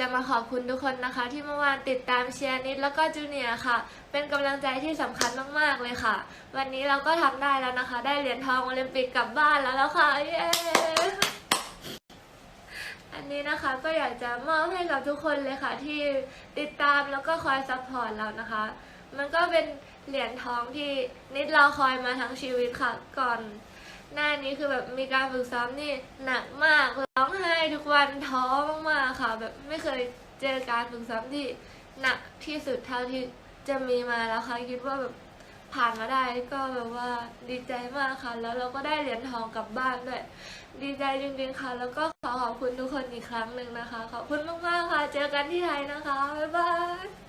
จะมาขอบคุณทุกคนนะคะ ที่เมื่อวานติดตามเชียร์นิดแล้วก็จูเนียร์ค่ะ เป็นกำลังใจที่สำคัญมากๆเลยค่ะ วันนี้เราก็ทำได้แล้วนะคะ ได้เหรียญทองโอลิมปิกกลับบ้านแล้วแล้วค่ะเย้อันนี้นะคะก็อยากจะมอบให้กับทุกคนเลยค่ะ ที่ติดตามแล้วก็คอยซัพพอร์ตเรานะคะ มันก็เป็นเหรียญทองที่นิดเรอคอยมาทั้งชีวิตค่ะก่อน หน้านี้คือแบบมีการฝึกซ้อมนี่หนักมากร้องไห้ทุกวันท้อมากๆค่ะ แบบไม่เคยเจอการฝึกซ้อมที่หนักที่สุดเท่าที่จะมีมาแล้วค่ะคิดว่าแบบผ่านมาได้ก็แบบว่าดีใจมากค่ะ แล้วเราก็ได้เหรียญทองกลับบ้านด้วย ดีใจจริงๆค่ะ แล้วก็ขอขอบคุณทุกคนอีกครั้งหนึ่งนะคะ ขอบคุณมากๆค่ะ เจอกันที่ไทยนะคะ บ๊ายบาย